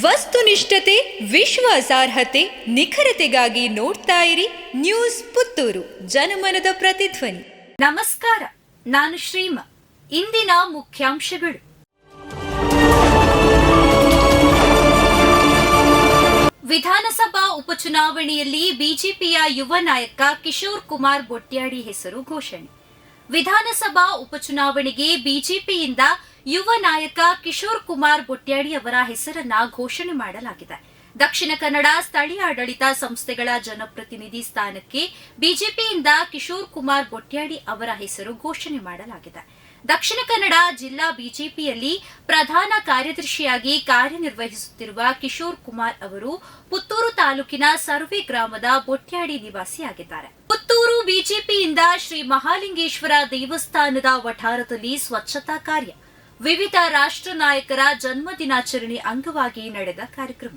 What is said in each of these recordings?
ವಸ್ತುನಿಷ್ಠತೆ, ವಿಶ್ವಾಸಾರ್ಹತೆ, ನಿಖರತೆಗಾಗಿ ನೋಡ್ತಾ ಇರಿ ನ್ಯೂಸ್ ಪುತ್ತೂರು, ಜನಮನದ ಪ್ರತಿಧ್ವನಿ. ನಮಸ್ಕಾರ, ನಾನು ಶ್ರೀಮ, ಇಂದಿನ ಮುಖ್ಯಾಂಶಗಳು. ವಿಧಾನಸಭಾ ಉಪಚುನಾವಣೆಯಲ್ಲಿ ಬಿಜೆಪಿಯ ಯುವ ನಾಯಕ ಕಿಶೋರ್ ಕುಮಾರ್ ಬೊಟ್ಯಾಡಿ ಹೆಸರು ಘೋಷಣೆ. ವಿಧಾನಸಭಾ ಉಪಚುನಾವಣೆಗೆ ಬಿಜೆಪಿಯಿಂದ ಯುವ ನಾಯಕ ಕಿಶೋರ್ ಕುಮಾರ್ ಬೊಟ್ಯಾಡಿ ಅವರ ಹೆಸರನ್ನ ಘೋಷಣೆ ಮಾಡಲಾಗಿದೆ. ದಕ್ಷಿಣ ಕನ್ನಡ ಸ್ಥಳೀಯ ಆಡಳಿತ ಸಂಸ್ಥೆಗಳ ಜನಪ್ರತಿನಿಧಿ ಸ್ಥಾನಕ್ಕೆ ಬಿಜೆಪಿಯಿಂದ ಕಿಶೋರ್ ಕುಮಾರ್ ಬೊಟ್ಯಾಡಿ ಅವರ ಹೆಸರು ಘೋಷಣೆ ಮಾಡಲಾಗಿದೆ. ದಕ್ಷಿಣ ಕನ್ನಡ ಜಿಲ್ಲಾ ಬಿಜೆಪಿಯಲ್ಲಿ ಪ್ರಧಾನ ಕಾರ್ಯದರ್ಶಿಯಾಗಿ ಕಾರ್ಯನಿರ್ವಹಿಸುತ್ತಿರುವ ಕಿಶೋರ್ ಕುಮಾರ್ ಅವರು ಪುತ್ತೂರು ತಾಲೂಕಿನ ಸರ್ವೆ ಗ್ರಾಮದ ಬೊಟ್ಯಾಡಿ ನಿವಾಸಿಯಾಗಿದ್ದಾರೆ. ಪುತ್ತೂರು ಬಿಜೆಪಿಯಿಂದ ಶ್ರೀ ಮಹಾಲಿಂಗೇಶ್ವರ ದೇವಸ್ಥಾನದ ವಠಾರದಲ್ಲಿ ಸ್ವಚ್ಛತಾ ಕಾರ್ಯ ವಿವಿಧ ರಾಷ್ಟ್ರ ನಾಯಕರ ಜನ್ಮ ದಿನಾಚರಣೆ ಅಂಗವಾಗಿ ನಡೆದ ಕಾರ್ಯಕ್ರಮ.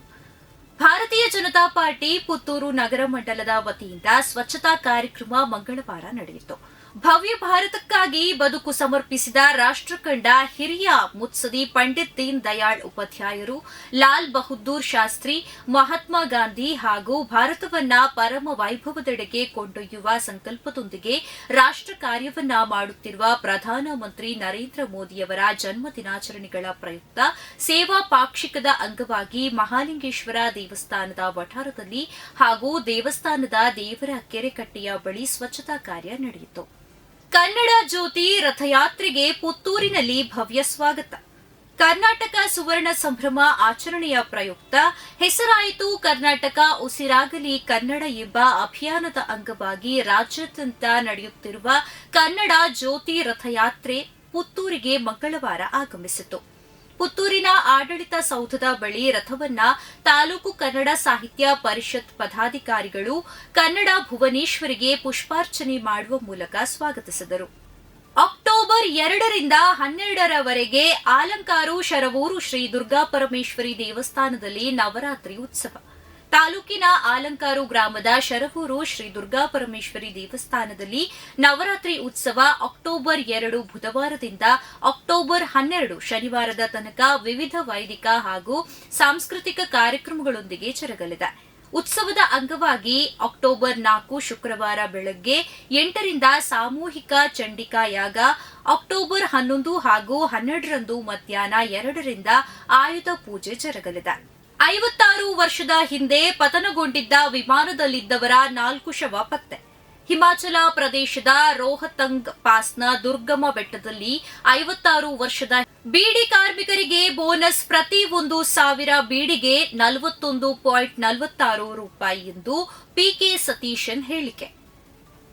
ಭಾರತೀಯ ಜನತಾ ಪಾರ್ಟಿ ಪುತ್ತೂರು ನಗರ ಮಂಡಲದ ವತಿಯಿಂದ ಸ್ವಚ್ಛತಾ ಕಾರ್ಯಕ್ರಮ ಮಂಗಳವಾರ ನಡೆಯಿತು. ಭವ್ಯ ಭಾರತಕ್ಕಾಗಿ ಬದುಕು ಸಮರ್ಪಿಸಿದ ರಾಷ್ಟ್ರಕಂಡ ಹಿರಿಯ ಮುತ್ಸದಿ ಪಂಡಿತ್ ದೀನ್ ದಯಾಳ್ ಉಪಾಧ್ಯಾಯರು, ಲಾಲ್ ಬಹದ್ದೂರ್ ಶಾಸ್ತ್ರಿ, ಮಹಾತ್ಮ ಗಾಂಧಿ ಹಾಗೂ ಭಾರತವನ್ನ ಪರಮ ವೈಭವದೆಡೆಗೆ ಕೊಂಡೊಯ್ಯುವ ಸಂಕಲ್ಪದೊಂದಿಗೆ ರಾಷ್ಟ್ರ ಕಾರ್ಯವನ್ನ ಮಾಡುತ್ತಿರುವ ಪ್ರಧಾನಮಂತ್ರಿ ನರೇಂದ್ರ ಮೋದಿಯವರ ಜನ್ಮ ದಿನಾಚರಣೆಗಳ ಪ್ರಯುಕ್ತ ಸೇವಾ ಪಾಕ್ಷಿಕದ ಅಂಗವಾಗಿ ಮಹಾಲಿಂಗೇಶ್ವರ ದೇವಸ್ಥಾನದ ವಠಾರದಲ್ಲಿ ಹಾಗೂ ದೇವಸ್ಥಾನದ ದೇವರ ಕೆರೆಕಟ್ಟೆಯ ಬಳಿ ಸ್ವಚ್ಛತಾ ಕಾರ್ಯ ನಡೆಯಿತು. ಕನ್ನಡ ಜ್ಯೋತಿ ರಥಯಾತ್ರೆಗೆ ಪುತ್ತೂರಿನಲ್ಲಿ ಭವ್ಯ ಸ್ವಾಗತ. ಕರ್ನಾಟಕ ಸುವರ್ಣ ಸಂಭ್ರಮ ಆಚರಣೆಯ ಪ್ರಯುಕ್ತ ಹೆಸರಾಯಿತು ಕರ್ನಾಟಕ ಉಸಿರಾಗಲಿ ಕನ್ನಡ ಎಂಬ ಅಭಿಯಾನದ ಅಂಗವಾಗಿ ರಾಜ್ಯಾದ್ಯಂತ ನಡೆಯುತ್ತಿರುವ ಕನ್ನಡ ಜ್ಯೋತಿ ರಥಯಾತ್ರೆ ಪುತ್ತೂರಿಗೆ ಮಂಗಳವಾರ ಆಗಮಿಸಿತು. ಪುತ್ತೂರಿನ ಆಡಳಿತ ಸೌಧದ ಬಳಿ ರಥವನ್ನ ತಾಲೂಕು ಕನ್ನಡ ಸಾಹಿತ್ಯ ಪರಿಷತ್ ಪದಾಧಿಕಾರಿಗಳು ಕನ್ನಡ ಭುವನೇಶ್ವರಿಗೆ ಪುಷ್ಪಾರ್ಚನೆ ಮಾಡುವ ಮೂಲಕ ಸ್ವಾಗತಿಸಿದರು. ಅಕ್ಟೋಬರ್ ಎರಡರಿಂದ ಹನ್ನೆರಡರವರೆಗೆ ಆಲಂಕಾರು ಶರವೂರು ಶ್ರೀ ದುರ್ಗಾ ಪರಮೇಶ್ವರಿ ದೇವಸ್ಥಾನದಲ್ಲಿ ನವರಾತ್ರಿ ಉತ್ಸವ. ತಾಲೂಕಿನ ಆಲಂಕಾರು ಗ್ರಾಮದ ಶರಹೂರು ಶ್ರೀ ದುರ್ಗಾ ಪರಮೇಶ್ವರಿ ದೇವಸ್ಥಾನದಲ್ಲಿ ನವರಾತ್ರಿ ಉತ್ಸವ ಅಕ್ಟೋಬರ್ ಎರಡು ಬುಧವಾರದಿಂದ ಅಕ್ಟೋಬರ್ ಹನ್ನೆರಡು ಶನಿವಾರದ ತನಕ ವಿವಿಧ ವೈದಿಕ ಹಾಗೂ ಸಾಂಸ್ಕೃತಿಕ ಕಾರ್ಯಕ್ರಮಗಳೊಂದಿಗೆ ಜರುಗಲಿದೆ. ಉತ್ಸವದ ಅಂಗವಾಗಿ ಅಕ್ಟೋಬರ್ ನಾಲ್ಕು ಶುಕ್ರವಾರ ಬೆಳಗ್ಗೆ ಎಂಟರಿಂದ ಸಾಮೂಹಿಕ ಚಂಡಿಕಾ ಯಾಗ ಅಕ್ಟೋಬರ್ ಹನ್ನೊಂದು ಹಾಗೂ ಹನ್ನೆರಡರಂದು ಮಧ್ಯಾಹ್ನ ಎರಡರಿಂದ ಆಯುಧ ಪೂಜೆ ಜರುಗಲಿದೆ. ಐವತ್ತಾರು ವರ್ಷದ ಹಿಂದೆ ಪತನಗೊಂಡಿದ್ದ ವಿಮಾನದಲ್ಲಿದ್ದವರ ನಾಲ್ಕು ಶವ ಪತ್ತೆ. ಹಿಮಾಚಲ ಪ್ರದೇಶದ ರೋಹತಂಗ್ ಪಾಸ್ನ ದುರ್ಗಮ ಬೆಟ್ಟದಲ್ಲಿ ಐವತ್ತಾರು ವರ್ಷದ ಬೀಡಿ ಕಾರ್ಮಿಕರಿಗೆ ಬೋನಸ್ ಪ್ರತಿ ಒಂದು ಸಾವಿರ ಬೀಡಿಗೆ ನಲವತ್ತೊಂದು ಪಾಯಿಂಟ್ ನಲವತ್ತಾರು ರೂಪಾಯಿ ಎಂದು ಪಿಕೆ ಸತೀಶನ್ ಹೇಳಿಕೆ.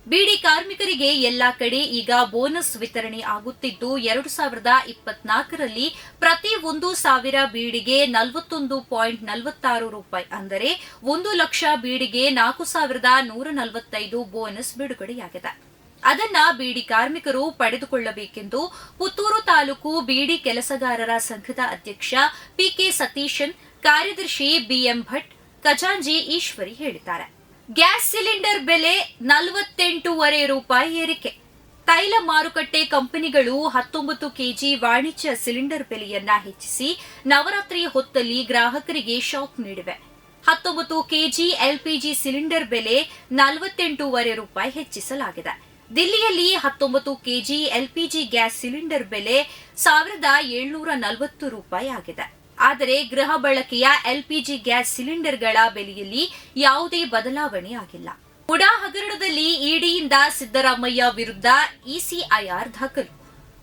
ಬೀಡಿ ಕಾರ್ಮಿಕರಿಗೆ ಎಲ್ಲಾ ಕಡೆ ಈಗ ಬೋನಸ್ ವಿತರಣೆ ಆಗುತ್ತಿದ್ದು, ಎರಡು ಸಾವಿರದ ಇಪ್ಪತ್ನಾಲ್ಕರಲ್ಲಿ ಪ್ರತಿ ಒಂದು ಸಾವಿರ ಬೀಡಿಗೆ ನಲವತ್ತೊಂದು ಪಾಯಿಂಟ್ ನಲವತ್ತಾರು ರೂಪಾಯಿ ಅಂದರೆ ಒಂದು ಲಕ್ಷ ಬೀಡಿಗೆ ನಾಲ್ಕು ಸಾವಿರದ ನೂರ ನಲವತ್ತೈದು ಬೋನಸ್ ಬಿಡುಗಡೆಯಾಗಿದೆ. ಅದನ್ನ ಬೀಡಿ ಕಾರ್ಮಿಕರು ಪಡೆದುಕೊಳ್ಳಬೇಕೆಂದು ಪುತ್ತೂರು ತಾಲೂಕು ಬೀಡಿ ಕೆಲಸಗಾರರ ಸಂಘದ ಅಧ್ಯಕ್ಷ ಪಿಕೆ ಸತೀಶನ್, ಕಾರ್ಯದರ್ಶಿ ಬಿಎಂ ಭಟ್ ಖಜಾಂಜಿ ಈಶ್ವರಿ ಹೇಳಿದ್ದಾರೆ. ಗ್ಯಾಸ್ ಸಿಲಿಂಡರ್ ಬೆಲೆ ನಲವತ್ತೆಂಟೂವರೆ ರೂಪಾಯಿ ಏರಿಕೆ. ತೈಲ ಮಾರುಕಟ್ಟೆ ಕಂಪನಿಗಳು ಹತ್ತೊಂಬತ್ತು ಕೆಜಿ ವಾಣಿಜ್ಯ ಸಿಲಿಂಡರ್ ಬೆಲೆಯನ್ನ ಹೆಚ್ಚಿಸಿ ನವರಾತ್ರಿ ಹೊತ್ತಲ್ಲಿ ಗ್ರಾಹಕರಿಗೆ ಶಾಕ್ ನೀಡಿವೆ. ಹತ್ತೊಂಬತ್ತು ಕೆಜಿ ಎಲ್ಪಿಜಿ ಸಿಲಿಂಡರ್ ಬೆಲೆ ನಲವತ್ತೆಂಟೂವರೆ ರೂಪಾಯಿ ಹೆಚ್ಚಿಸಲಾಗಿದೆ. ದಿಲ್ಲಿಯಲ್ಲಿ ಹತ್ತೊಂಬತ್ತು ಕೆಜಿ ಎಲ್ಪಿಜಿ ಗ್ಯಾಸ್ ಸಿಲಿಂಡರ್ ಬೆಲೆ ಸಾವಿರದ ಏಳ್ನೂರ ನಲವತ್ತು ರೂಪಾಯಿ ಆಗಿದೆ. ಆದರೆ ಗೃಹ ಬಳಕೆಯ ಎಲ್ಪಿಜಿ ಗ್ಯಾಸ್ ಸಿಲಿಂಡರ್ಗಳ ಬೆಲೆಯಲ್ಲಿ ಯಾವುದೇ ಬದಲಾವಣೆ ಆಗಿಲ್ಲ. ಉಡಾ ಹಗರಣದಲ್ಲಿ ಇಡಿಯಿಂದ ಸಿದ್ದರಾಮಯ್ಯ ವಿರುದ್ಧ ಇಸಿಐಆರ್ ದಾಖಲು.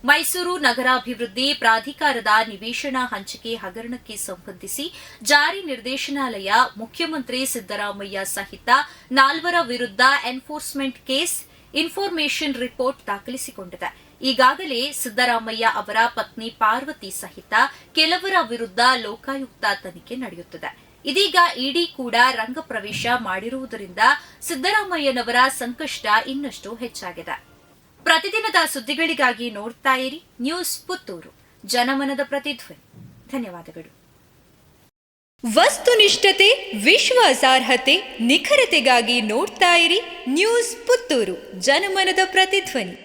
ಮೈಸೂರು ನಗರಾಭಿವೃದ್ಧಿ ಪ್ರಾಧಿಕಾರದ ನಿವೇಶನ ಹಂಚಿಕೆ ಹಗರಣಕ್ಕೆ ಸಂಬಂಧಿಸಿ ಜಾರಿ ನಿರ್ದೇಶನಾಲಯ ಮುಖ್ಯಮಂತ್ರಿ ಸಿದ್ದರಾಮಯ್ಯ ಸಹಿತ ನಾಲ್ವರ ವಿರುದ್ಧ ಎನ್ಫೋರ್ಸ್ಮೆಂಟ್ ಕೇಸ್, ಇನ್ಫಾರ್ಮೇಷನ್ ರಿಪೋರ್ಟ್ ದಾಖಲಿಸಿಕೊಂಡಿದೆ. ಈಗಾಗಲೇ ಸಿದ್ದರಾಮಯ್ಯ ಅವರ ಪತ್ನಿ ಪಾರ್ವತಿ ಸಹಿತ ಕೆಲವರ ವಿರುದ್ಧ ಲೋಕಾಯುಕ್ತ ತನಿಖೆ ನಡೆಯುತ್ತಿದೆ. ಇದೀಗ ಇಡಿ ಕೂಡ ರಂಗ ಪ್ರವೇಶ ಮಾಡಿರುವುದರಿಂದ ಸಿದ್ದರಾಮಯ್ಯನವರ ಸಂಕಷ್ಟ ಇನ್ನಷ್ಟು ಹೆಚ್ಚಾಗಿದೆ. ಪ್ರತಿದಿನದ ಸುದ್ದಿಗಳಿಗಾಗಿ ನೋಡ್ತಾ ಇರಿ ನ್ಯೂಸ್ ಪುತ್ತೂರು. ಜನಮನದ ಪ್ರತಿಧ್ವನಿ. ಧನ್ಯವಾದಗಳು. ವಸ್ತುನಿಷ್ಠತೆ, ವಿಶ್ವಾಸಾರ್ಹತೆ, ನಿಖರತೆಗಾಗಿ ನೋಡ್ತಾ ಇರಿ ನ್ಯೂಸ್ ಪುತ್ತೂರು. ಜನಮನದ ಪ್ರತಿಧ್ವನಿ.